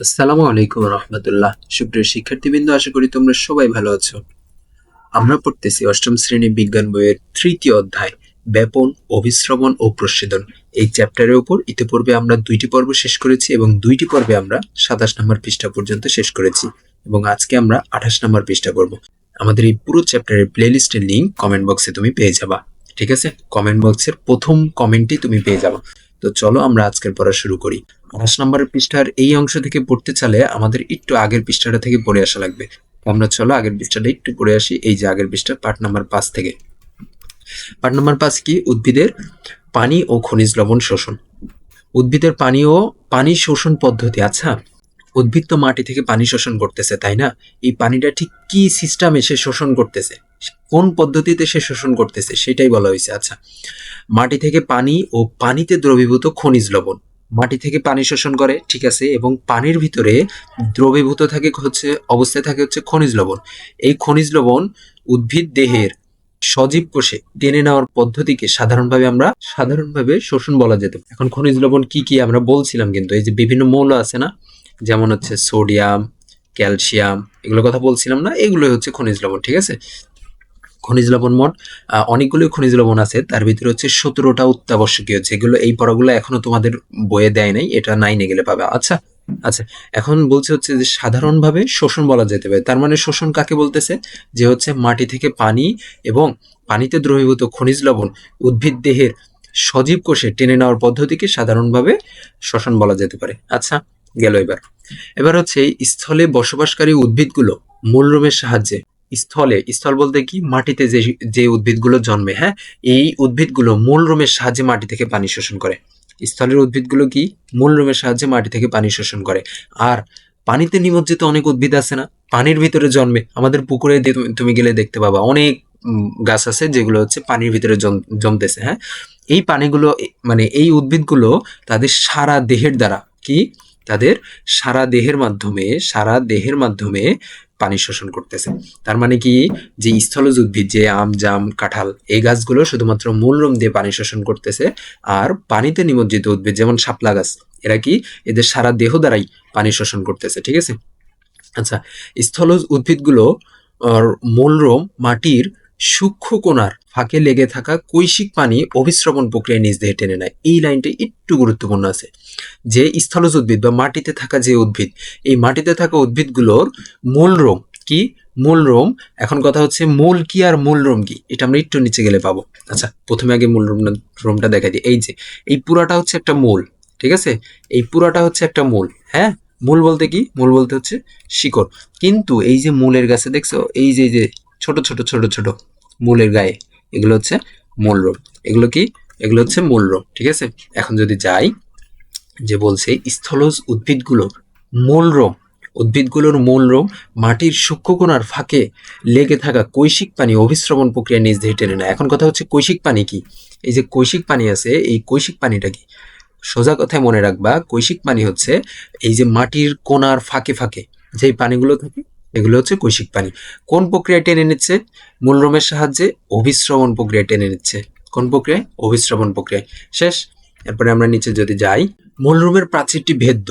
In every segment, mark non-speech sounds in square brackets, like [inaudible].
আসসালামু আলাইকুম রহমতুল্লাহ। সুপ্রিয় শিক্ষার্থীবৃন্দ, আশা করি তোমরা সবাই ভালো আছো। আমরা পড়তেছি অষ্টম শ্রেণি বিজ্ঞান বইয়ের তৃতীয় অধ্যায়, ব্যাপন, অভিশ্রবণ ও প্রসেদন এই চ্যাপ্টারের উপর ইতিপূর্বে আমরা দুইটি পর্ব শেষ করেছি এবং দুইটি পর্বে আমরা সাতাশ নম্বর পৃষ্ঠা পর্যন্ত শেষ করেছি এবং আজকে আমরা আঠাশ নম্বর পৃষ্ঠা করব আমাদের এই পুরো চ্যাপ্টারের প্লেলিস্টের লিঙ্ক কমেন্ট বক্সে তুমি পেয়ে যাবা। ঠিক আছে? কমেন্ট বক্সের প্রথম কমেন্টই তুমি পেয়ে যাবা। তো চলো আমরা আজকের পড়া শুরু করি। আঠাশ নম্বরের পৃষ্ঠার এই অংশ থেকে পড়তে চালে আমাদের একটু আগের পৃষ্ঠাটা থেকে পড়ে আসা লাগবে। আমরা চলো আগের পৃষ্ঠাটা একটু পড়ে আসি, এই যে আগের পৃষ্ঠা পার্ট নাম্বার পাঁচ থেকে। পার্ট নাম্বার পাঁচ কি? উদ্ভিদের পানি ও খনিজ লবণ শোষণ। উদ্ভিদের পানি ও পানি শোষণ পদ্ধতি আচ্ছা। উদ্ভিদ তো মাটি থেকে পানি শোষণ করতেছে, তাই না? এই পানিটা ঠিক কি সিস্টেমে সে শোষণ করতেছে? কোন পদ্ধতিতে সে শোষণ করতেছে সেটাই বলা হয়েছে। আচ্ছা মাটি থেকে পানি ও পানিতে দ্রবীভূত খনিজ লবণ। মাটি থেকে পানি শোষণ করে, ঠিক আছে, এবং পানির ভিতরে দ্রবীভূত থাকে হচ্ছে, অবস্থায় থাকে হচ্ছে খনিজ লবণ। এই খনিজ লবণ উদ্ভিদ দেহের সজীব কোষে টেনে নেওয়ার পদ্ধতিকে সাধারণভাবে আমরা সাধারণভাবে শোষণ বলা যেত এখন খনিজ লবণ কি কি আমরা বলছিলাম কিন্তু, এই যে বিভিন্ন মৌল আছে না, যেমন হচ্ছে সোডিয়াম, ক্যালসিয়াম এগুলো কথা বলছিলাম না, এগুলোই হচ্ছে খনিজ লবণ, ঠিক আছে? খনিজ লবণ মোট অনেকগুলো খনিজ লবণ আছে, তার ভিতরে হচ্ছে সতেরোটা অত্যাবশ্যকীয় যেগুলো এই পড়াগুলো এখনও তোমাদের বইয়ে দেয় নাই, এটা নাইনে গেলে পাবে। আচ্ছা আচ্ছা এখন বলছে হচ্ছে যে সাধারণভাবে শোষণ বলা যেতে পারে। তার মানে শোষণ কাকে বলতেছে? যে হচ্ছে মাটি থেকে পানি এবং পানিতে দ্রবীভূত খনিজ লবণ উদ্ভিদ দেহের সজীব কোষে টেনে নেওয়ার পদ্ধতিকে সাধারণভাবে শোষণ বলা যেতে পারে। আচ্ছা গেল এবার। এবার হচ্ছে স্থলে বসবাসকারী উদ্ভিদগুলো মূলরোমের সাহায্যে স্থলে, স্থল বলতে কি? মাটিতে যে যে উদ্ভিদগুলো জন্মে হ্যাঁ? এই উদ্ভিদগুলো মূল রোমের সাহায্যে মাটি থেকে পানি শোষণ করে। স্থলের উদ্ভিদগুলো কি? মূল রোমের সাহায্যে মাটি থেকে পানি শোষণ করে। আর পানিতে নিমজ্জিত অনেক উদ্ভিদ আছে না? পানির ভিতরে জন্মে। আমাদের পুকুরে তুমি- গেলে দেখতে পাবা। অনেক গাছ আছে যেগুলো হচ্ছে পানির ভিতরে জম- জমতেছে হ্যাঁ? এই পানিগুলো মানে এই উদ্ভিদগুলো তাদের সারা দেহের দ্বারা কি? তাদের সারা দেহের মাধ্যমে, সারা দেহের মাধ্যমে পানি শোষণ করতেছে। তার মানে কি? যে স্থলজ উদ্ভিদ, যে আম, জাম, কাঁঠাল, এই গাছগুলো শুধুমাত্র মূলরম দিয়ে পানি শোষণ করতেছে আর পানিতে নিমজ্জিত উদ্ভিদ, যেমন শাপলা গাছ, এরা কি? এদের সারা দেহ দ্বারাই পানি শোষণ করতেছে, ঠিক আছে? আচ্ছা স্থলজ উদ্ভিদগুলো মূলরম মাটির সূক্ষ্ম কোণার ফাঁকে লেগে থাকা কৈশিক পানি অভিশ্রবণ প্রক্রিয়ায় নিজ দেহে টেনে নেয়। এই লাইনটি একটু গুরুত্বপূর্ণ আছে। যে স্থলজ উদ্ভিদ বা মাটিতে থাকা যে উদ্ভিদ, এই মাটিতে থাকা উদ্ভিদগুলোর মূল রোম কি? মূল রোম এখন কথা হচ্ছে মূল কি আর মূল রোম কি? এটা আমরা একটু নিচে গেলে পাবো। আচ্ছা প্রথমে আগে মূল রোম রোমটা দেখাই দিই। এই যে, এই পুরাটা হচ্ছে একটা মূল, ঠিক আছে? এই পুরাটা হচ্ছে একটা মূল হ্যাঁ? মূল বলতে কি? মূল বলতে হচ্ছে শিকড়। কিন্তু এই যে মূলের গাছে দেখছ, এই যে এই যে ছোট ছোট ছোট ছোট মূলের গায়ে। এগুলো হচ্ছে মূল রোম এগুলো কি? এগুলো হচ্ছে মূল রোম ঠিক আছে? এখন যদি যাই, যে বলছে স্থলজ উদ্ভিদগুলোর মূল রোম উদ্ভিদগুলোর মূল রোম মাটির সূক্ষ্মকোণার ফাঁকে লেগে থাকা কৈশিক পানি অভিশ্রবণ প্রক্রিয়া নিজ দেহে টেনে নেয়। এখন কথা হচ্ছে কৈশিক পানি কি? এই যে কৈশিক পানি আছে, এই কৈশিক পানিটা কি? সোজা কথায় মনে রাখবা, কৈশিক পানি হচ্ছে এই যে মাটির কোণার ফাঁকে ফাঁকে যেই পানিগুলো থাকে এগুলো হচ্ছে কৈশিক পানি। কোন প্রক্রিয়া টেনে নিচ্ছে? মূলরোমের সাহায্যে অভিশ্রবণ প্রক্রিয়া টেনে নিচ্ছে। কোন প্রক্রিয়ায়? অভিশ্রবণ প্রক্রিয়ায়। শেষ। এরপরে আমরা নিচে যদি যাই মূলরোমের প্রাচীরটি ভেদ্য।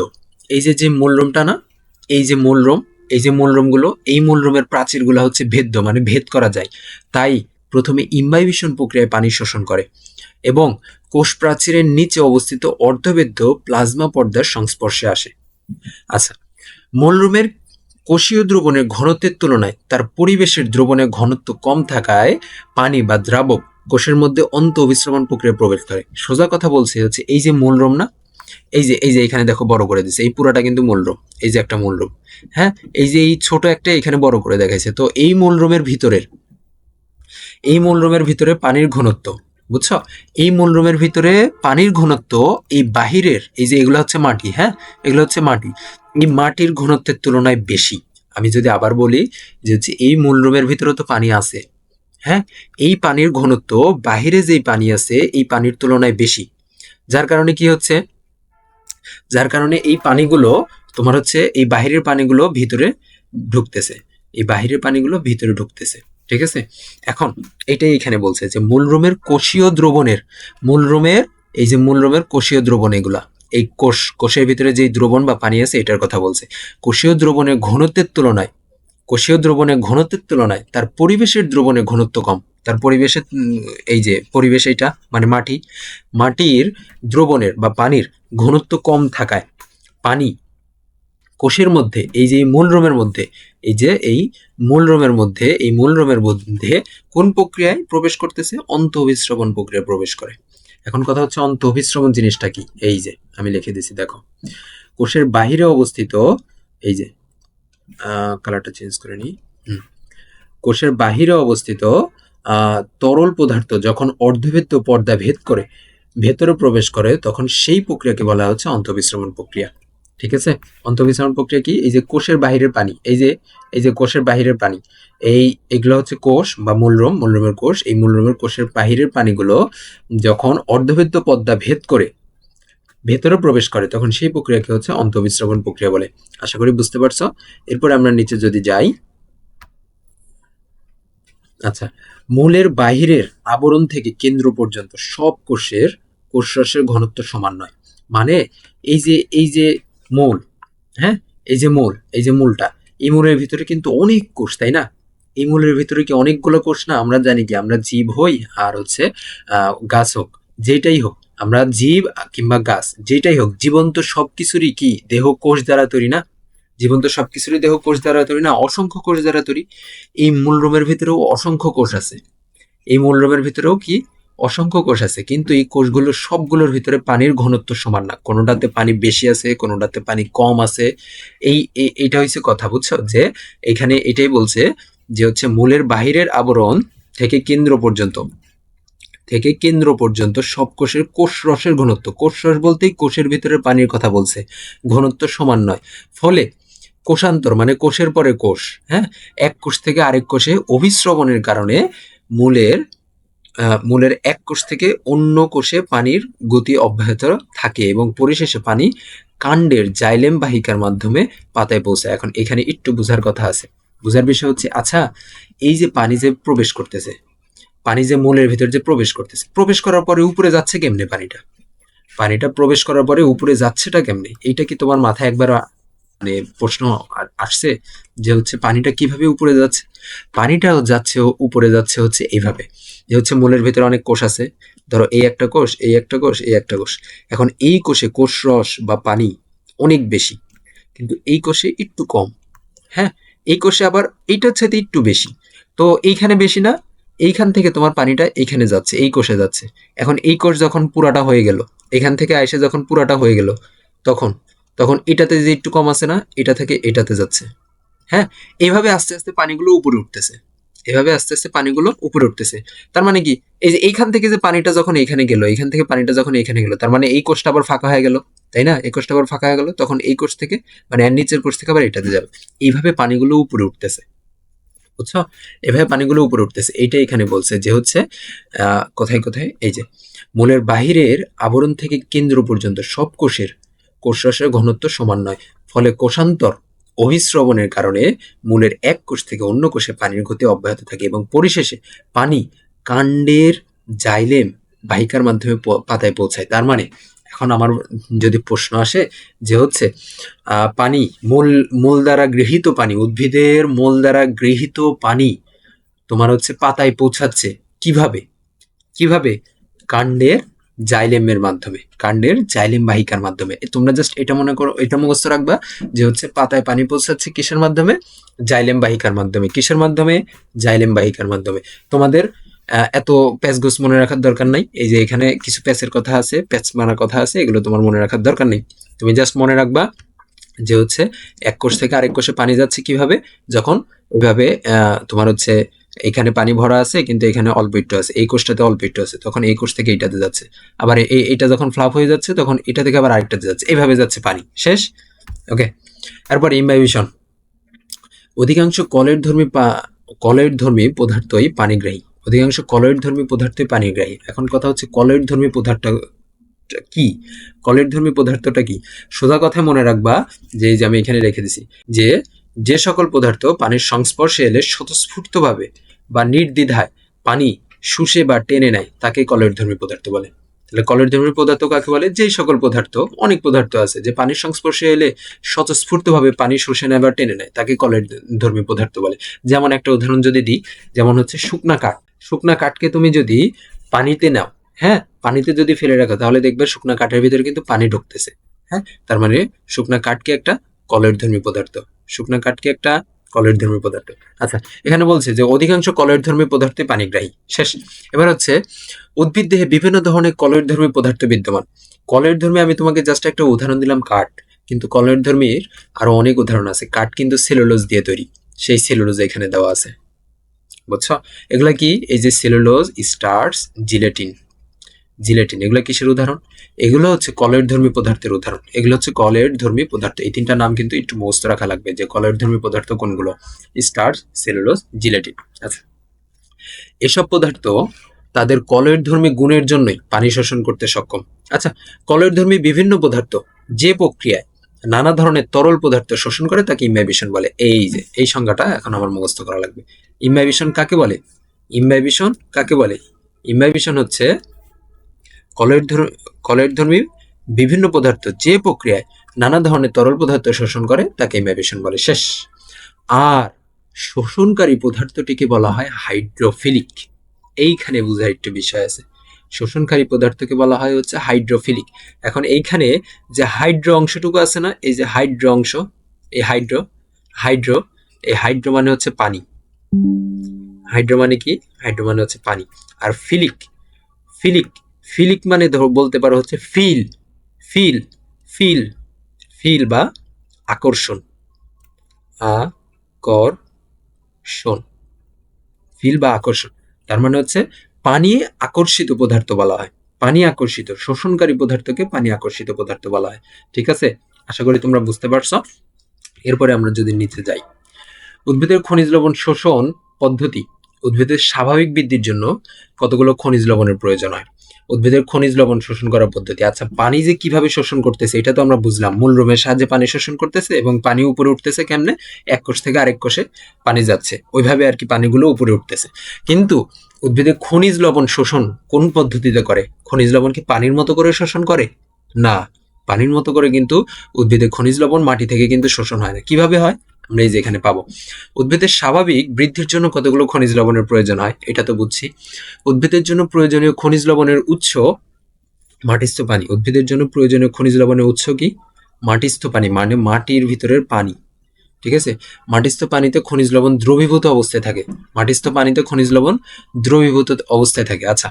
এই যে যে মূলরোমটা না? এই যে মূলরোম এই যে মূলরোমগুলো এই মূলরোমের প্রাচীরগুলো হচ্ছে ভেদ্য মানে ভেদ করা যায়। তাই প্রথমে ইম্বাইবিশন প্রক্রিয়ায় পানি শোষণ করে এবং কোষ প্রাচীরের নিচে অবস্থিত অর্ধবেদ্য প্লাজমা পর্দার সংস্পর্শে আসে। আচ্ছা মূলরোমের কোষীয় দ্রবণের ঘনত্বের তুলনায় তার পরিবেশের দ্রবণের ঘনত্ব কম থাকায় পানি বা দ্রাবক কোষের মধ্যে অন্ত অভিশ্রবণ প্রক্রিয়া প্রবেশ করে। সোজা কথা বলছে হচ্ছে এই যে মূলরোম না, এই যে এই যে এখানে দেখো বড় করে দিছে এই পুরাটা কিন্তু মূলরোম, এই যে একটা মূলরোম হ্যাঁ? এই যে এই ছোট একটা এখানে বড় করে দেখাইছে। তো এই মূলরোমের ভিতরের, এই মূলরোমের ভিতরে পানির ঘনত্ব বুঝছ? এই মূলরোমের ভিতরে পানির ঘনত্ব এই বাহিরের, এই যে এগুলো হচ্ছে মাটি হ্যাঁ? এগুলো হচ্ছে মাটি। এই মাটির ঘনত্বের তুলনায় বেশি। আমি যদি আবার বলি যে হচ্ছে এই মূলরোমের ভিতরে তো পানি আছে হ্যাঁ? এই পানির ঘনত্ব, বাহিরে যেই পানি আছে, এই পানির তুলনায় বেশি। যার কারণে কি হচ্ছে? যার কারণে এই পানিগুলো, তোমার হচ্ছে এই বাহিরের পানিগুলো ভিতরে ঢুকতেছে। এই বাহিরের পানিগুলো ভিতরে ঢুকতেছে। ঠিক আছে? এখন এটাই এখানে বলছে যে মূলরোমের কোষীয় দ্রবণের মূলরোমের এই যে মূলরোমের কোষীয় দ্রবণ এগুলা, এই কোষ, কোষের ভিতরে যে দ্রবণ বা পানি আছে এটার কথা বলছে। কোষীয় দ্রবণের ঘনত্বের তুলনায়, কোষীয় দ্রবণের ঘনত্বের তুলনায় তার পরিবেশের দ্রবণের ঘনত্ব কম। তার পরিবেশের এই যে পরিবেশ এটা মানে মাটি, মাটির দ্রবণের বা পানির ঘনত্ব কম থাকায়, পানি কোষের মধ্যে, এই যে মূল রোমের মধ্যে, এই যে এই মূল রোমের মধ্যে, এই মূল রোমের মধ্যে কোন প্রক্রিয়ায় প্রবেশ করতেছে? অন্ত অভিশ্রবণ প্রক্রিয়ায় প্রবেশ করে। এখন কথা হচ্ছে অন্ত অভিশ্রবণ জিনিসটা কি? এই যে, আমি লিখে দিছি, দেখো। কোষের বাহিরে অবস্থিত, এই যে কালারটা চেঞ্জ করে নিই। কোষের বাহিরে অবস্থিত তরল পদার্থ যখন অর্ধভেদ্য পর্দা ভেদ করে, ভেতরে প্রবেশ করে, তখন সেই প্রক্রিয়াকে বলা হচ্ছে অন্তঃবিশ্রমণ প্রক্রিয়া। ঠিক আছে? অন্তঃবিশ্রমণ প্রক্রিয়া কি? এই যে কোষের বাহিরের পানি, এই যে এই যে কোষের বাহিরের পানি, এই এগুলো হচ্ছে কোষ বা মূলরম, মূলরমের কোষ, এই মূলরমের কোষের বাহিরের পানিগুলো যখন অর্ধভেদ্য পদ্মা ভেদ করে, ভেতরে প্রবেশ করে, তখন সেই প্রক্রিয়াকে হচ্ছে অন্তঃবিশ্রবণ প্রক্রিয়া বলে। আশা করি বুঝতে পারছ? এরপর আমরা নিচে যদি যাই আচ্ছা মূলের বাহিরের আবরণ থেকে কেন্দ্র পর্যন্ত সব কোষের কোষরসের ঘনত্ব সমান নয়। মানে এই যে এই যে মূল হ্যাঁ? এই যে মূল, এই যে মূলটা। এই মূলের ভিতরে কিন্তু অনেক কোষ, তাই না? এই মূলের ভিতরে কি অনেকগুলো কোষ না? আমরা জানি কি, আমরা জীব হই আর হচ্ছে গাছ হোক, যেটাই হোক। আমরা জীব কিংবা গাছ, যেটাই হোক, জীবন্ত সব কিছুরই কি দেহ কোষ দ্বারা তৈরি না? জীবন্ত সব কিছুরই দেহ কোষ দ্বারা তৈরি না? অসংখ্য কোষ দ্বারা তৈরি। এই মূলরোমের ভিতরেও অসংখ্য কোষ আছে। এই মূলরোমের ভিতরেও কি অসংখ্য কোষ আছে, কিন্তু এই কোষগুলো সবগুলোর ভিতরে পানির ঘনত্ব সমান না। কোনোটাতে পানি বেশি আছে, কোনোটাতে পানি কম আছে। এই, এই- এইটা হচ্ছে কথা, বুঝছ? যে এখানে এটাই বলছে যে হচ্ছে মূলের বাহিরের আবরণ থেকে কেন্দ্র পর্যন্ত, থেকে কেন্দ্র পর্যন্ত সব কোষের কোষ রসের ঘনত্ব। কোষ রস বলতেই কোষের ভিতরে পানির কথা বলছে, ঘনত্ব সমান নয়। ফলে কোষান্তর মানে কোষের পরে কোষ হ্যাঁ? এক কোষ থেকে আরেক কোষে অভিশ্রবণের কারণে মূলের মূলের এক কোষ থেকে অন্য কোষে পানির গতি অব্যাহত থাকে এবং পরিশেষে পানি কাণ্ডের জাইলেম বাহিকার মাধ্যমে পাতায় পৌঁছায়। এখন এখানে একটু বোঝার কথা আছে। বোঝার বিষয় হচ্ছে আচ্ছা এই যে পানি যে প্রবেশ করতেছে, পানি যে মূলের ভিতর যে প্রবেশ করতেছে, প্রবেশ করার পরে উপরে যাচ্ছে কেমনে পানিটা? পানিটা প্রবেশ করার পরে উপরে যাচ্ছেটা কেমনে? এইটা কি তোমার মাথায় একবার মানে প্রশ্ন আসছে যে হচ্ছে পানিটা কীভাবে উপরে যাচ্ছে? পানিটা যাচ্ছে উপরে যাচ্ছে হচ্ছে এইভাবে। যে হচ্ছে মূলের ভিতরে অনেক কোষ আছে। ধরো এই একটা কোষ, এই একটা কোষ, এই একটা কোষ। এখন এই কোষে কোষ রস বা পানি অনেক বেশি, কিন্তু এই কোষে একটু কম। হ্যাঁ এই কোষে আবার এইটার সাথে একটু বেশি। তো এইখানে বেশি না, এইখান থেকে তোমার পানিটা এইখানে যাচ্ছে, এই কোষে যাচ্ছে। এখন এই কোষ যখন পুরাটা হয়ে গেল, এখান থেকে এসে যখন পুরাটা হয়ে গেল, তখন তখন এটাতে যে একটু কম আছে না, এটা থেকে এটাতে যাচ্ছে। হ্যাঁ এইভাবে আস্তে আস্তে পানিগুলো উপরে উঠতেছে। এভাবে আস্তে আস্তে পানিগুলো উপরে উঠতেছে। তার মানে কি? এই যে এইখান থেকে যে পানিটা যখন এইখানে গেল, এইখান থেকে পানিটা যখন এইখানে গেল, তার মানে এই কোষটা আবার ফাঁকা হয়ে গেল, তাই না? এই কোষটা আবার ফাঁকা হয়ে গেল, তখন এই কোষ থেকে মানে নিচের কোষ থেকে আবার এটাতে যাবে। এইভাবে পানিগুলো উপরে উঠতেছে। বুঝছ? এভাবে পানিগুলো উপরে উঠতেছে। এইটা এখানে বলছে যে হচ্ছে কোথায় কোথায়? এই যে মূলের বাহিরের আবরণ থেকে কেন্দ্র পর্যন্ত সব কোষের কোষরসের ঘনত্ব সমান নয়। ফলে কোষান্তর অভিশ্রবণের কারণে মূলের এক কোষ থেকে অন্য কোষে পানির গতি অব্যাহত থাকে এবং পরিশেষে পানি কাণ্ডের জাইলেম বাহিকার মাধ্যমে পাতায় পৌঁছায়। তার মানে এখন আমার যদি প্রশ্ন আসে যে হচ্ছে পানি মূল মূল দ্বারা গৃহীত পানি, উদ্ভিদের মূল দ্বারা গৃহীত পানি তোমার হচ্ছে পাতায় পৌঁছাচ্ছে কীভাবে? কীভাবে কাণ্ডের জাইলেমের মাধ্যমে, কাণ্ডের জাইলেম বাহিকার মাধ্যমে। তোমরা জাস্ট এটা মনে করো, এটা মুখস্থ রাখবা যে হচ্ছে পাতায় পানি পৌঁছাচ্ছে কিসের মাধ্যমে? জাইলেম বাহিকার মাধ্যমে। কিসের মাধ্যমে? জাইলেম বাহিকার মাধ্যমে। তোমাদের এত প্যাচ গোছ মনে রাখার দরকার নাই। এই যে এখানে কিছু প্যাচের কথা আছে, প্যাচ মানার কথা আছে, এগুলো তোমার মনে রাখার দরকার নেই। তুমি জাস্ট মনে রাখবা যে হচ্ছে এক কোষ থেকে আরেক কোষে পানি যাচ্ছে কীভাবে? যখন ওইভাবে তোমার হচ্ছে এখানে পানি ভরা আছে, কিন্তু এখানে অল্প একটু আছে। এই কোষটাতে অল্প একটু আছে। তখন এই কোষ থেকে এইটাতে যাচ্ছে। আবার এই, এইটা যখন ফ্লাপ হয়ে যাচ্ছে, তখন এটা থেকে আবার আরেকটাতে যাচ্ছে। এইভাবে যাচ্ছে পানি। শেষ? ওকে। এরপর ইমবাইবিশন অধিকাংশ কলের ধর্মী কলের ধর্মী পদার্থই পানিগ্রাহী। অধিকাংশ কলের ধর্মী পদার্থই পানিগ্রাহী। এখন কথা হচ্ছে, কলের ধর্মী পদার্থ কি? কলের ধর্মী পদার্থটা কি? সোজা কথা মনে রাখবা যে যে আমি এখানে রেখে দিছি যে যে সকল পদার্থ পানির সংস্পর্শে এলে স্বতঃস্ফূর্তভাবে বা নির্দ্বিধায় পানি শুষে বা টেনে নেয়, তাকে কলের ধর্মী পদার্থ বলে। তাহলে কলের ধর্মী পদার্থ কাকে বলে? যেই সকল পদার্থ, অনেক পদার্থ আছে, যে পানির সংস্পর্শে এলে স্বতঃস্ফূর্তভাবে পানি শুষে নেয় বা টেনে নেয়, তাকে কলের ধর্মী পদার্থ বলে। যেমন একটা উদাহরণ যদি দিই, যেমন হচ্ছে শুকনা কাঠ। শুকনা কাঠকে তুমি যদি পানিতে নাও হ্যাঁ? পানিতে যদি ফেলে রাখো, তাহলে দেখবে শুকনা কাঠের ভিতরে কিন্তু পানি ঢুকতেছে হ্যাঁ? তার মানে শুকনা কাঠকে একটা কলের ধর্মী পদার্থ, শুকনা কাঠকে একটা কলের ধর্মী পদার্থ। আচ্ছা এখানে বলছে যে অধিকাংশ কলের ধর্মী পদার্থে পানিগ্রাহী। শেষ। এবার হচ্ছে, উদ্ভিদ দেহে বিভিন্ন ধরনের কলের ধর্মী পদার্থ বিদ্যমান। কলের ধর্মে আমি তোমাকে জাস্ট একটা উদাহরণ দিলাম, কাঠ। কিন্তু কলের ধর্মীর আরও অনেক উদাহরণ আছে। কাঠ কিন্তু সেলুলোজ দিয়ে তৈরি। সেই সেলুলোজ এখানে দেওয়া আছে। বুঝছ? এগুলা কি? এই যে সেলুলোজ স্টার্স জিলেটিন। জিলেটিন, এগুলো কিসের উদাহরণ? এগুলো হচ্ছে কলের ধর্মী পদার্থের উদাহরণ। এগুলো হচ্ছে কলের ধর্মী পদার্থ। এই তিনটা নাম কিন্তু একটু মুখস্থ রাখা লাগবে যে কলের ধর্মী পদার্থ কোনগুলো? Starch cellulose, gelatin. আচ্ছা। এসব পদার্থ তাদের কলের ধর্মী গুণের জন্যই পানি শোষণ করতে সক্ষম। আচ্ছা কলের ধর্মী বিভিন্ন পদার্থ যে প্রক্রিয়ায় নানা ধরনের তরল পদার্থ শোষণ করে তাকে ইম্যাবিশন বলে। এই যে, এই সংজ্ঞাটা এখন আমার মুখস্থ করা লাগবে। ইম্বাইবিশন কাকে বলে? ইম্বাইবিশন কাকে বলে? ইম্বাইবিশন হচ্ছে ধর কলের ধর্মী বিভিন্ন পদার্থ যে প্রক্রিয়ায় নানা ধরনের তরল পদার্থ শোষণ করে, তাকে ইম্বাইবিশন বলে। শেষ। আর শোষণকারী পদার্থটিকে বলা হয় হাইড্রোফিলিক। এইখানে বোঝার একটু বিষয় আছে। শোষণকারী পদার্থকে বলা হয় হচ্ছে হাইড্রোফিলিক। এখন এইখানে যে হাইড্রো অংশটুকু আছে না, এই যে হাইড্রো অংশ, এই হাইড্রো হাইড্রো, এই হাইড্রো মানে হচ্ছে পানি। হাইড্রো মানে কি? হাইড্রো মানে হচ্ছে পানি। আর ফিলিক ফিলিক ফিলিক মানে বলতে পারো হচ্ছে ফিল ফিল ফিল ফিল বা আকর্ষণ আকর্ষণ, ফিল বা আকর্ষণ। তার মানে হচ্ছে পানি আকর্ষিত পদার্থ বলা হয়, পানি আকর্ষিত, শোষণকারী পদার্থকে পানি আকর্ষিত পদার্থ বলা হয়, ঠিক আছে? আশা করি তোমরা বুঝতে পারছ। এরপরে আমরা যদি নিচে যাই, উদ্ভিদের খনিজ লবণ শোষণ পদ্ধতি, উদ্ভিদের স্বাভাবিক বৃদ্ধির জন্য কতগুলো খনিজ লবণের প্রয়োজন হয়? উদ্ভিদের খনিজ লবণ শোষণ করার পদ্ধতি। আচ্ছা পানি যে কীভাবে শোষণ করতেছে, এটা তো আমরা বুঝলাম। মূল রোমের সাহায্যে পানি শোষণ করতেছে এবং পানি উপরে উঠতেছে কেমনে? এক কোষ থেকে আরেক কোষে পানি যাচ্ছে। ওইভাবে আর কি পানিগুলো উপরে উঠতেছে। কিন্তু উদ্ভিদের খনিজ লবণ শোষণ কোন পদ্ধতিতে করে? খনিজ লবণ কি পানির মতো করে শোষণ করে? না। পানির মতো করে কিন্তু উদ্ভিদের খনিজ লবণ মাটি থেকে কিন্তু শোষণ হয় না। কীভাবে হয়? আমরা এই যে এখানে পাবো। উদ্ভিদের স্বাভাবিক বৃদ্ধির জন্য কতগুলো খনিজ লবণের প্রয়োজন হয়, এটা তো বুঝছি। উদ্ভিদের জন্য প্রয়োজনীয় খনিজ লবণের উৎস মাটিস্থ পানি উদ্ভিদের জন্য প্রয়োজনীয় খনিজ লবণের উৎস কি? মাটিস্থ পানি মানে মাটির ভিতরের পানি। ঠিক আছে? মাটিস্থ পানিতে খনিজ লবণ দ্রবীভূত অবস্থায় থাকে। মাটিস্থ পানিতে খনিজ লবণ দ্রবীভূত অবস্থায় থাকে। আচ্ছা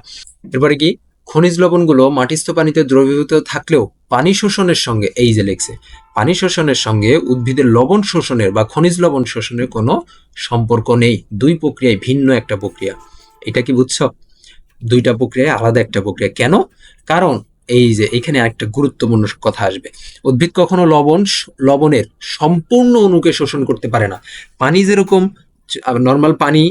এরপরে কি? খনিজ লবণগুলো মাটিস্থ পানিতে দ্রবীভূত থাকলেও পানি শোষণের সঙ্গে, এই যে লেখছে, পানি শোষণের সঙ্গে উদ্ভিদের লবণ শোষণের বা খনিজ লবণ শোষণের কোনো সম্পর্ক নেই। দুই প্রক্রিয়ায় ভিন্ন একটা প্রক্রিয়া। এটা কি বুঝছ? দুইটা প্রক্রিয়ায় আলাদা একটা প্রক্রিয়া। কেন? কারণ এই যে এখানে একটা গুরুত্বপূর্ণ কথা আসবে। উদ্ভিদ কখনো লবণ লবণের সম্পূর্ণ অণুকে শোষণ করতে পারে না। পানি যেরকম নর্মাল পানি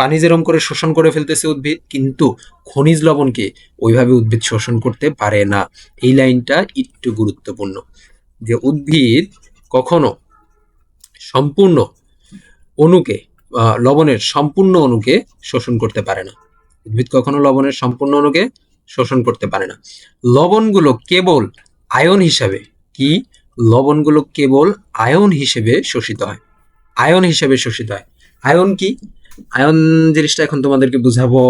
পানি যেরকম করে শোষণ করে ফেলতেছে উদ্ভিদ, কিন্তু খনিজ লবণকে ওইভাবে উদ্ভিদ শোষণ করতে পারে না। এই লাইনটা একটু গুরুত্বপূর্ণ। যে উদ্ভিদ কখনো সম্পূর্ণ অণুকে লবণের সম্পূর্ণ অণুকে শোষণ করতে পারে না। উদ্ভিদ কখনো লবণের সম্পূর্ণ অণুকে শোষণ করতে পারে না। লবণগুলো কেবল আয়ন হিসাবে কি? লবণগুলো কেবল আয়ন হিসেবে শোষিত হয়। আয়ন হিসেবে শোষিত হয়। আয়ন কি? আয়ন জিনিসটা এখন তোমাদেরকে বুঝাবো,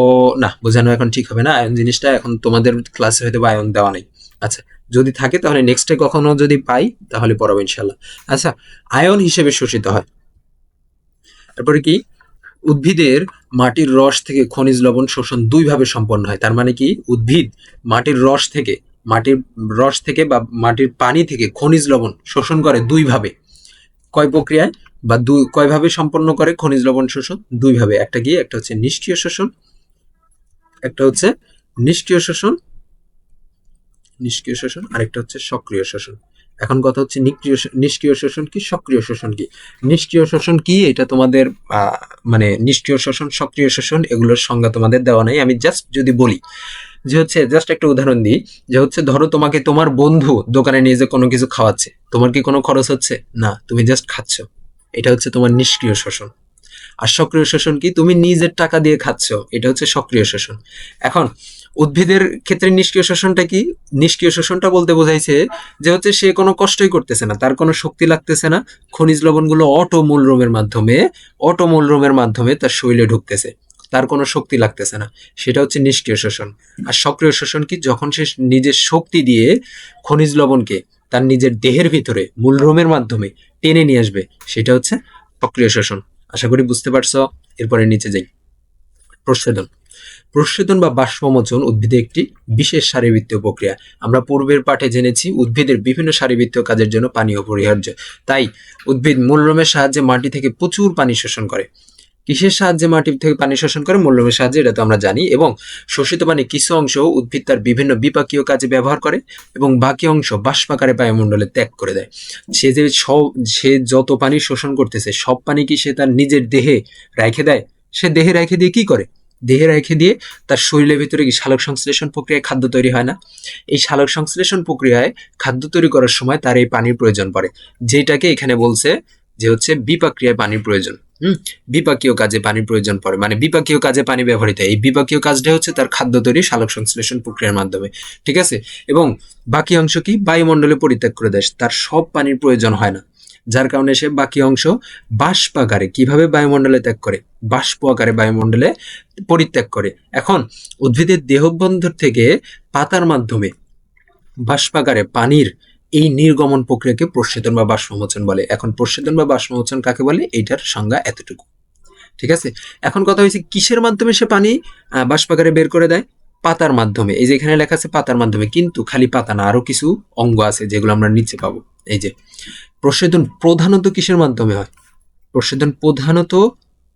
না, বোঝানো এখন ঠিক হবে না। আয়ন জিনিসটা এখন তোমাদের ক্লাসে হয়তো আয়ন দেওয়া নেই। আচ্ছা যদি থাকে তাহলে নেক্সটে কখনো যদি পাই, তাহলে পড়াবো ইনশাল্লাহ আচ্ছা আয়ন হিসেবে শোষিত হয়। তারপরে কি? উদ্ভিদের মাটির রস থেকে খনিজ লবণ শোষণ দুইভাবে সম্পন্ন হয়। তার মানে কি? উদ্ভিদ মাটির রস থেকে, মাটির রস থেকে বা মাটির পানি থেকে খনিজ লবণ শোষণ করে দুইভাবে। কয় প্রক্রিয়ায়? বা দুই কয়ভাবে সম্পন্ন করে খনিজ লবণ শোষণ? দুইভাবে, একটা কি একটা হচ্ছে নিষ্ক্রিয় শোষণ, একটা হচ্ছে নিষ্ক্রিয় শোষণ নিষ্ক্রিয় শোষণ, আরেকটা হচ্ছে সক্রিয় শোষণ। এখন কথা হচ্ছে নিষ্ক্রিয় নিষ্ক্রিয় শোষণ কি, সক্রিয় শোষণ কি? নিষ্ক্রিয় শোষণ কি? এটা তোমাদের মানে নিষ্ক্রিয় শোষণ, সক্রিয় শোষণ, এগুলোর সংজ্ঞা তোমাদের দেওয়া নাই। আমি জাস্ট যদি বলি যে হচ্ছে জাস্ট একটা উদাহরণ দিই যে হচ্ছে, ধরো তোমাকে তোমার বন্ধু দোকানে নিয়ে যে কোনো কিছু খাওয়াচ্ছে, তোমার কি কোনো খরচ হচ্ছে? না, তুমি জাস্ট খাচ্ছ। এটা হচ্ছে তোমার নিষ্ক্রিয় শোষণ। আর সক্রিয় শোষণ কি? তুমি নিজের টাকা দিয়ে খাচ্ছ, এটা হচ্ছে সক্রিয় শোষণ। এখন, উদ্ভিদের ক্ষেত্রে নিষ্ক্রিয় শোষণটা কি? নিষ্ক্রিয় শোষণটা বলতে বোঝাইছে যে হচ্ছে সে কোনো কষ্টই করতেছে না, তার কোনো শক্তি লাগতেছে না, খনিজ লবণগুলো অটো মূলরোমের মাধ্যমে অটো মূলরোমের মাধ্যমে তার শরীরে ঢুকতেছে, তার কোনো শক্তি লাগতেছে না, সেটা হচ্ছে নিষ্ক্রিয় শোষণ। আর সক্রিয় শোষণ কি? যখন সে নিজের শক্তি দিয়ে খনিজ লবণকে তার নিজের দেহের ভিতরে মূলরোমের মাধ্যমে টেনে নিয়ে আসবে, সেটা হচ্ছে সক্রিয় শোষণ আশা করি বুঝতে পারছ? এরপরে নিচে যাই। প্রচ্ছেদন। প্রচ্ছেদন বা বাষ্পমোচন উদ্ভিদে একটি বিশেষ শারীরবৃত্তীয় প্রক্রিয়া। আমরা পূর্বের পাঠে জেনেছি উদ্ভিদের বিভিন্ন শারীরবৃত্তীয় কাজের জন্য পানি অপরিহার্য তাই উদ্ভিদ মূলরোমের সাহায্যে মাটি থেকে প্রচুর পানি শোষণ করে। কিসের সাহায্যে মাটি থেকে পানি শোষণ করে? মূলরোমের সাহায্যে, এটা তো আমরা জানি। এবং শোষিত পানি কিছু অংশ উদ্ভিদ তার বিভিন্ন বিপাকীয় কাজে ব্যবহার করে এবং বাকি অংশ বাষ্পাকারে বায়ুমণ্ডলে ত্যাগ করে দেয়। সে যে সব, সে যত পানি শোষণ করতেছে, সব পানি কি সে তার নিজের দেহে রেখে দেয়? সে দেহে রেখে দিয়ে কি করে? দেহে রেখে দিয়ে তার শরীরের ভিতরে কি সালোক সংশ্লেষণ প্রক্রিয়ায় খাদ্য তৈরি হয় না? এই সালোক সংশ্লেষণ প্রক্রিয়ায় খাদ্য তৈরি করার সময় তার এই পানির প্রয়োজন পড়ে। যেটাকে এখানে বলছে যে হচ্ছে বিপাক্রিয়ায় পানির প্রয়োজন। হুম, বিপাকীয় কাজে পানির প্রয়োজন পড়ে। মানে বিপাকীয় কাজে পানি ব্যবহৃত হয়। এই বিপাকীয় কাজটা হচ্ছে তার খাদ্য তৈরি সালোক সংশ্লেষণ প্রক্রিয়ার মাধ্যমে, ঠিক আছে? এবং বাকি অংশ কি? বায়ুমণ্ডলে পরিত্যাগ করে দেয়। তার সব পানির প্রয়োজন হয় না। যার কারণে সে বাকি অংশ বাষ্প আকারে কীভাবে বায়ুমণ্ডলে ত্যাগ করে? বাষ্প আকারে বায়ুমণ্ডলে পরিত্যাগ করে। এখন উদ্ভিদের দেহবন্ধর থেকে পাতার মাধ্যমে বাষ্পাকারে পানির এই নির্গমন প্রক্রিয়াকে প্রস্বেদন বা বাষ্পমোচন বলে। এখন প্রস্বেদন বা বাষ্পমোচন কাকে বলে? এইটার সংজ্ঞা এতটুকু। ঠিক আছে? এখন কথা হয়েছে কিসের মাধ্যমে সে পানি আহ, বাষ্পাকারে বের করে দেয়? পাতার মাধ্যমে। এই যে এখানে লেখা আছে পাতার মাধ্যমে কিন্তু খালি পাতা না আরও কিছু অঙ্গ আছে যেগুলো আমরা নিচে পাবো। এই যে প্রস্বেদন প্রধানত কিসের মাধ্যমে হয়? প্রস্বেদন প্রধানত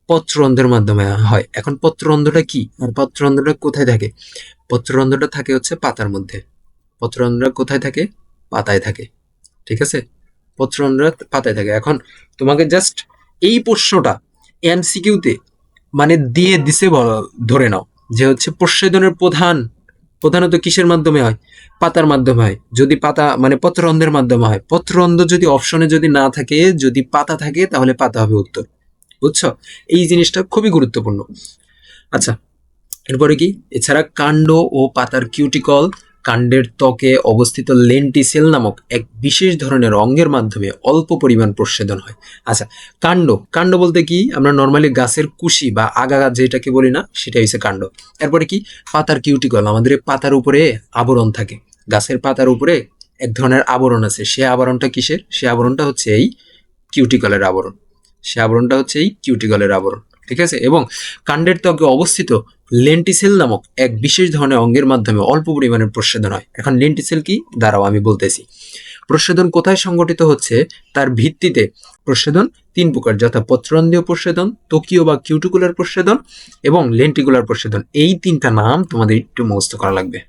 পত্ররন্ধ্রের মাধ্যমে হয়। এখন পত্ররন্ধ্রটা কি? আর পত্ররন্ধ্রটা কোথায় থাকে? পত্ররন্ধ্রটা থাকে হচ্ছে পাতার মধ্যে। পত্ররন্ধ্র কোথায় থাকে? পাতায় থাকে, ঠিক আছে? পত্ররন্ধ্র পাতায় থাকে। এখন তোমাকে জাস্ট এই প্রশ্নটা এমসিকিউতে মানে দিয়ে, দিছে ধরে নাও যে হচ্ছে প্রস্বেদনের প্রধান, প্রধানত কিসের মাধ্যমে হয়? পাতার মাধ্যমে হয়। যদি পাতা মানে পত্ররন্ধ্রের মাধ্যমে হয়। পত্ররন্ধ্র যদি অপশনে যদি না থাকে, যদি পাতা থাকে, তাহলে পাতা হবে উত্তর। বুঝছ? এই জিনিসটা খুবই গুরুত্বপূর্ণ। আচ্ছা এরপরে কি? এছাড়া কাণ্ড ও পাতার কিউটিকল কাণ্ডের ত্বকে অবস্থিত লেন্টিসেল নামক এক বিশেষ ধরনের অঙ্গের মাধ্যমে অল্প পরিমাণ প্রস্বেদন হয়। আচ্ছা কাণ্ড। কাণ্ড বলতে কি? আমরা নর্মালি গাছের কুশি বা আগা গাছ যেটাকে বলি না, সেটাই হচ্ছে কাণ্ড। এরপরে কি? পাতার কিউটিকল আমাদের পাতার উপরে আবরণ থাকে। গাছের পাতার উপরে এক ধরনের আবরণ আছে। সে আবরণটা কিসের? সে আবরণটা হচ্ছে এই কিউটিকলের আবরণ। সে আবরণটা হচ্ছে এই কিউটিকলের আবরণ। ঠিক আছে? এবং কাণ্ডের ত্বকে অবস্থিত লেন্টিসেল নামক এক বিশেষ ধরনের অঙ্গের মাধ্যমে অল্প পরিমাণে প্রস্বেদন হয়। এখন লেন্টিসেল কি? দাঁড়াও, আমি বলতেছি। প্রস্বেদন কোথায় সংগঠিত হচ্ছে? তার ভিত্তিতে প্রস্বেদন তিন প্রকার যথা পত্রন্দ্রীয় প্রস্বেদন তকীয় বা কিউটিকুলার প্রস্বেদন এবং লেন্টিকুলার প্রস্বেদন এই তিনটা নাম তোমাদের একটু মুখস্থ করা লাগবে।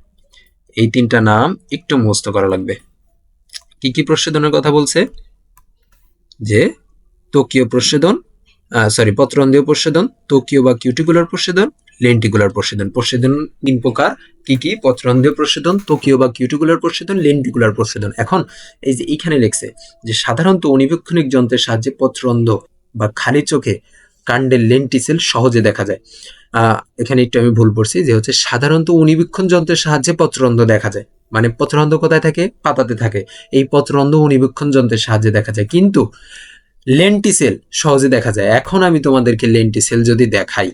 এই তিনটা নাম একটু মুখস্থ করা লাগবে। কি কি প্রস্বেদনের কথা বলছে? যে তকীয় প্রস্বেদন সরি পত্রন্দ্রীয় প্রস্বেদন তকীয় বা কিউটিকুলার প্রস্বেদন লেন্টিকুলার প্রস্বেদন প্রসেদন তিন প্রকার। কি কি? পত্রন্দ্রীয় প্রস্বেদন তকীয় বা কিউটিকুলার প্রস্বেদন লেন্টিকুলার প্রস্বেদন এখন এই যে এইখানে লেখছে যে সাধারণত অনিবীক্ষণিক যন্ত্রের সাহায্যে পত্রন্ধ্র বা খালি চোখে কাণ্ডের লেন্টিসেল সহজে দেখা যায়। এখানে একটু আমি ভুল করছি যে হচ্ছে সাধারণত অনিবীক্ষণ যন্ত্রের সাহায্যে পত্রন্ধ্র দেখা যায়। মানে পত্রন্ধ্র কোথায় থাকে? পাতাতে থাকে। এই পত্রন্ধ্র অনিবীক্ষণ যন্ত্রের সাহায্যে দেখা যায়। কিন্তু লেন্টিসেল সহজে দেখা যায়। এখন আমি তোমাদেরকে লেন্টিসেল যদি দেখাই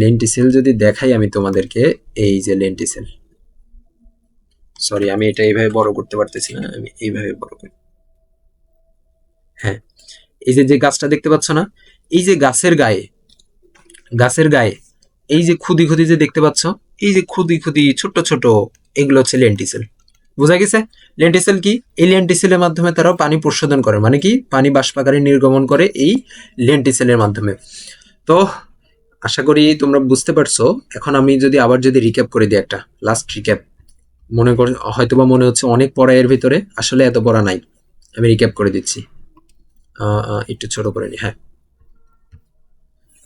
লেন্টিসেল যদি দেখাই, আমি তোমাদেরকে এই যে লেন্টিসেল সরি আমি এটা এইভাবে বড় করতে পারতেছি না, আমি এইভাবে বড় করি। হ্যাঁ এই যে যে গাছটা দেখতে পাচ্ছ না, এই যে গাছের গায়ে গাছের গায়ে, এই যে খুদি খুদি যে দেখতে পাচ্ছ, এই যে খুদি খুদি ছোট ছোট এগুলো হচ্ছে লেন্টিসেল বোঝা গেছে? লেন্টিসেল কি? এই লেন্টিসেলের মাধ্যমে তারাও পানি প্রশোধন করে। মানে কি? পানি বাষ্পাকারে নির্গমন করে এই লেন্টিসেলের মাধ্যমে। তো, আশা করি তোমরা বুঝতে পারছ। এখন আমি যদি আবার যদি রিক্যাপ করে দিই একটা। লাস্ট রিক্যাপ মনে কর, হয়তোবা মনে হচ্ছে অনেক পড়া এর ভিতরে। আসলে এত পড়া নাই। আমি রিক্যাপ করে দিচ্ছি। একটু ছোট করে নি হ্যাঁ।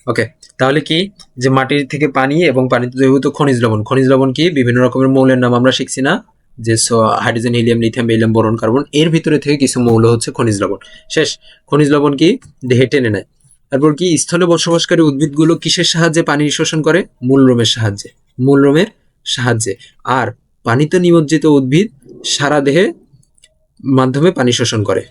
ওকে তাহলে কি? যে মাটির থেকে পানি এবং পানিতে দ্রবীভূত খনিজ লবণ। খনিজ লবণ কি? বিভিন্ন রকমের মৌলের নাম আমরা শিখছি না। যে hydrogen, helium, lithium beryllium boron, carbon এর ভিতরে থেকে কিছু মৌল হচ্ছে খনিজ লবণ। শেষ, খনিজ লবণ কি দেহে টেনে নেয়। তারপর কি স্থলে বসবাসকারী উদ্ভিদগুলো কিসের সাহায্যে পানি শোষণ করে? মূলরোমের সাহায্যে। মূলরোমের সাহায্যে। আর পানিতে নিমজ্জিত উদ্ভিদ সারা দেহে মাধ্যমে পানি শোষণ করে।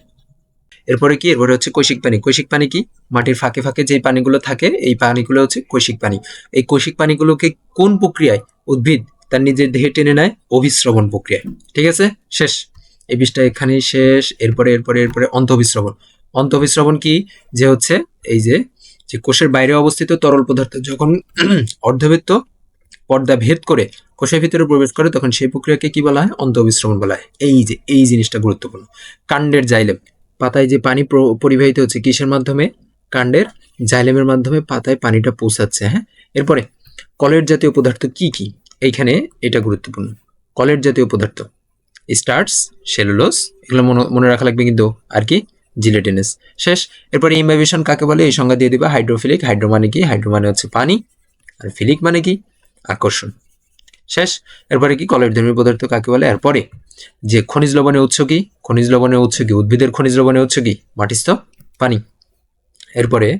এরপরে কি? এরপরে হচ্ছে কৈশিক পানি। কৈশিক পানি কি? মাটির ফাঁকে ফাঁকে যে পানিগুলো থাকে, এই পানিগুলো হচ্ছে কৈশিক পানি। এই কৈশিক পানিগুলোকে কোন প্রক্রিয়ায়? উদ্ভিদ। তার নিজের দেহে টেনে নেয় অভিশ্রবণ প্রক্রিয়ায়। ঠিক আছে? শেষ। এই বিষটা এখানেই শেষ। এরপরে এরপরে এরপরে অন্তঃবিশ্রবণ। অন্তঃবিশ্রবণ কি? যে হচ্ছে এই যে যে কোষের বাইরে অবস্থিত তরল পদার্থ যখন [clears throat] অর্ধবৃত্ত পর্দা ভেদ করে কোষের ভিতরে প্রবেশ করে, তখন সেই প্রক্রিয়াকে কি বলা হয়? অন্তঃবিশ্রবণ বলা হয়। এই যে, এই জিনিসটা গুরুত্বপূর্ণ। কাণ্ডের জাইলেম। পাতায় যে পানি পরিবাহিত হচ্ছে কিসের মাধ্যমে? কাণ্ডের জাইলেমের মাধ্যমে পাতায় পানিটা পৌঁছাচ্ছে হ্যাঁ? এরপরে, কলের জাতীয় পদার্থ কি কি? এইখানে এটা গুরুত্বপূর্ণ। কলের জাতীয় পদার্থ। স্টার্টস সেলুলোস এগুলো মনে মনে রাখা লাগবে কিন্তু আর কি, জিলেটিনাস। শেষ, এরপরে ইমবাইবেশন কাকে বলে? এই সংজ্ঞা দিয়ে দিবা, হাইড্রোফিলিক। হাইড্রো মানে কি? হাইড্রো মানে হচ্ছে পানি। আর ফিলিক মানে কি? আকর্ষণ। শেষ, এরপরে কি? কলের ধর্মী পদার্থ কাকে বলে? এরপরে, যে খনিজ লবণের উৎস কি? খনিজ লবণের উৎস কি? উদ্ভিদের খনিজ লবণের উৎস কি? মাটিস্থ পানি। এরপরে,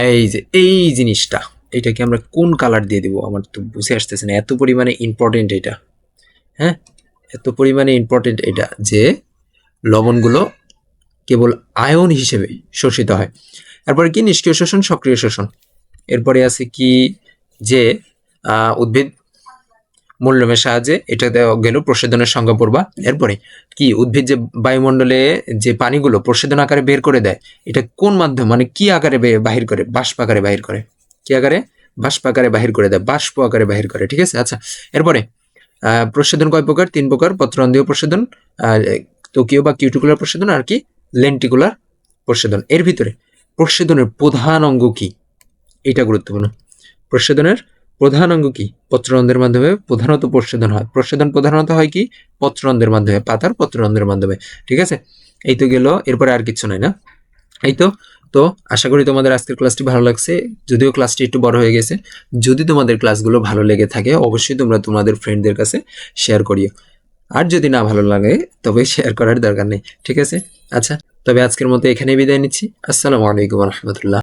এই যে, এই জিনিসটা। এটাকে আমরা কোন কালার দিয়ে দিব? আমার তো বুঝে আসতেছে না। এত পরিমাণে ইম্পর্টেন্ট এটা। হ্যাঁ? এত পরিমাণে ইম্পর্টেন্ট এটা যে লবণগুলো কেবল আয়ন হিসেবে শোষিত হয়। এরপরে কি? নিষ্ক্রিয় শোষণ, সক্রিয় শোষণ। এরপরে আছে কি? যে উদ্ভিদ মূল্যমের সাহায্যে এটা গেল প্রসাধনের সংজ্ঞা পড়বা। এরপরে কি? উদ্ভিদ যে বায়ুমণ্ডলে যে পানিগুলো প্রসাধন আকারে বের করে দেয়, এটা কোন মাধ্যম? মানে কি আকারে বাহির করে? বাষ্প আকারে বাহির করে? কি আকারে? বাষ্প আকারে বাহির করে দেয় বাষ্প আকারে বাহির করে ঠিক আছে? আচ্ছা এরপরে আহ, প্রসাধন কয় প্রকার? তিন প্রকার পত্রন্তীয় প্রসাধন আহ, ত্বকীয় বা কিউটিকুলার প্রসাধন আর কি লেন্টিকুলার প্রসাধন এর ভিতরে প্রসাধনের প্রধান অঙ্গ কি? এটা গুরুত্বপূর্ণ। প্রসাধনের প্রধান অঙ্গ কি? পত্ররন্ধ্রের মাধ্যমে প্রধানত প্রসাধন হয়। প্রসাধন প্রধানত হয় কি? পত্ররন্ধ্রের মাধ্যমে পাতার পত্ররন্ধ্রের মাধ্যমে ঠিক আছে? এই তো গেল এরপরে আর কিছু নাই না? এই তো তো আশা করি তোমাদের আজকের ক্লাসটি ভালো লাগছে। যদিও ক্লাসটি একটু বড় হয়ে গেছে, যদি তোমাদের ক্লাসগুলো ভালো লেগে থাকে, অবশ্যই তোমরা তোমাদের ফ্রেন্ডদের কাছে শেয়ার করিও। আর যদি না ভালো লাগে, তবে শেয়ার করার দরকার নেই, ঠিক আছে? আচ্ছা তবে আজকের মতো এখানেই বিদায় নিচ্ছি। আসসালামু আলাইকুম রহমতুল্লাহ।